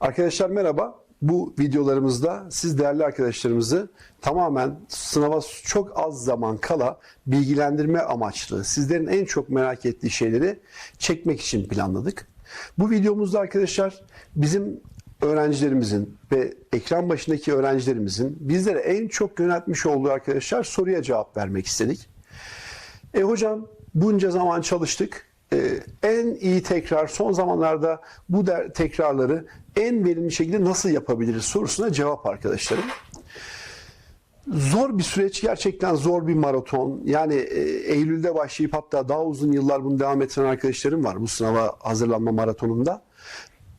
Arkadaşlar merhaba. Bu videolarımızda siz değerli arkadaşlarımızı tamamen sınava çok az zaman kala bilgilendirme amaçlı sizlerin en çok merak ettiği şeyleri çekmek için planladık. Bu videomuzda arkadaşlar bizim öğrencilerimizin ve ekran başındaki öğrencilerimizin bizlere en çok yöneltmiş olduğu arkadaşlar soruya cevap vermek istedik. E hocam bunca zaman çalıştık. E, en iyi tekrar son zamanlarda bu der, tekrarları en verimli şekilde nasıl yapabiliriz sorusuna cevap arkadaşlarım. Zor bir süreç gerçekten zor bir maraton. Yani e, Eylül'de başlayıp hatta daha uzun yıllar bunu devam ettiren arkadaşlarım var bu sınava hazırlanma maratonunda.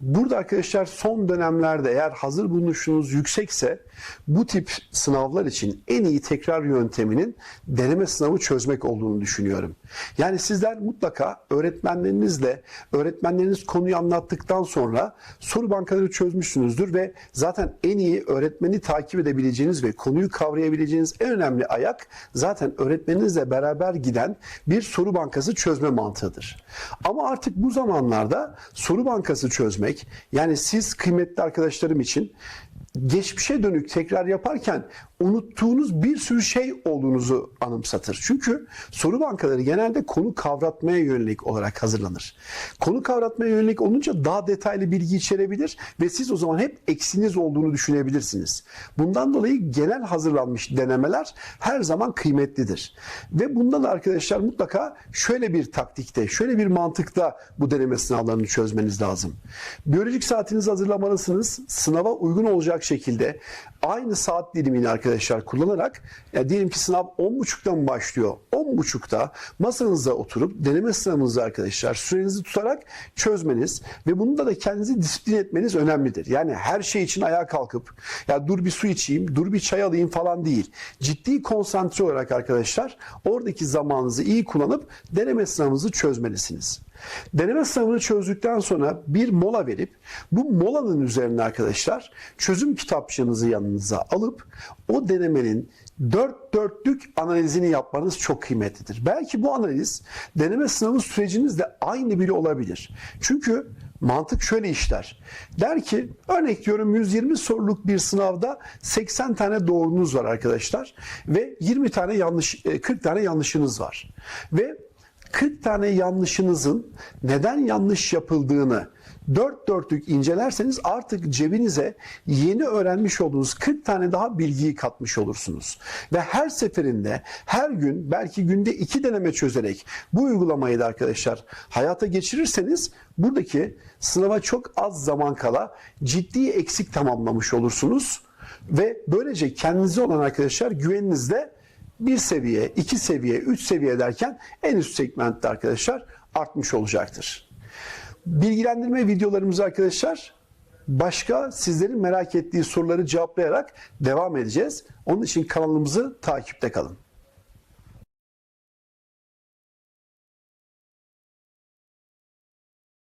Burada arkadaşlar son dönemlerde eğer hazır bulunuşunuz yüksekse bu tip sınavlar için en iyi tekrar yönteminin deneme sınavı çözmek olduğunu düşünüyorum. Yani sizler mutlaka öğretmenlerinizle, öğretmenleriniz konuyu anlattıktan sonra soru bankaları çözmüşsünüzdür ve zaten en iyi öğretmeni takip edebileceğiniz ve konuyu kavrayabileceğiniz en önemli ayak zaten öğretmeninizle beraber giden bir soru bankası çözme mantığıdır. Ama artık bu zamanlarda soru bankası çözmek yani siz kıymetli arkadaşlarım için geçmişe dönük tekrar yaparken unuttuğunuz bir sürü şey olduğunuzu anımsatır. Çünkü soru bankaları genelde konu kavratmaya yönelik olarak hazırlanır. Konu kavratmaya yönelik olunca daha detaylı bilgi içerebilir ve siz o zaman hep eksiniz olduğunu düşünebilirsiniz. Bundan dolayı genel hazırlanmış denemeler her zaman kıymetlidir. Ve bundan da arkadaşlar mutlaka şöyle bir taktikte, şöyle bir mantıkta bu deneme sınavlarını çözmeniz lazım. Biyolojik saatinizi hazırlamalısınız. Sınava uygun olacak şekilde aynı saat dilimini arkadaşlar kullanarak ya diyelim ki sınav 10.30'dan başlıyor. 10.30'da masanızda oturup deneme sınavınızı arkadaşlar sürenizi tutarak çözmeniz ve bunda da kendinizi disiplin etmeniz önemlidir. Yani her şey için ayağa kalkıp ya dur bir su içeyim, dur bir çay alayım falan değil. Ciddi konsantre olarak arkadaşlar oradaki zamanınızı iyi kullanıp deneme sınavınızı çözmelisiniz. Deneme sınavını çözdükten sonra bir mola verip bu molanın üzerine arkadaşlar çözüm kitapçığınızı yanınıza alıp o denemenin dört dörtlük analizini yapmanız çok kıymetlidir. Belki bu analiz deneme sınavı sürecinizle aynı bile olabilir. Çünkü mantık şöyle işler. Der ki örnek diyorum 120 soruluk bir sınavda 80 tane doğrunuz var arkadaşlar ve 20 tane yanlış 40 tane yanlışınız var. Ve 40 tane yanlışınızın neden yanlış yapıldığını dört dörtlük incelerseniz artık cebinize yeni öğrenmiş olduğunuz 40 tane daha bilgiyi katmış olursunuz. Ve her seferinde her gün belki günde iki deneme çözerek bu uygulamayı da arkadaşlar hayata geçirirseniz buradaki sınava çok az zaman kala ciddi eksik tamamlamış olursunuz. Ve böylece kendinize olan arkadaşlar güveninizle bir seviye, iki seviye, üç seviye derken en üst segmentte arkadaşlar artmış olacaktır. Bilgilendirme videolarımızı arkadaşlar başka sizlerin merak ettiği soruları cevaplayarak devam edeceğiz. Onun için kanalımızı takipte kalın.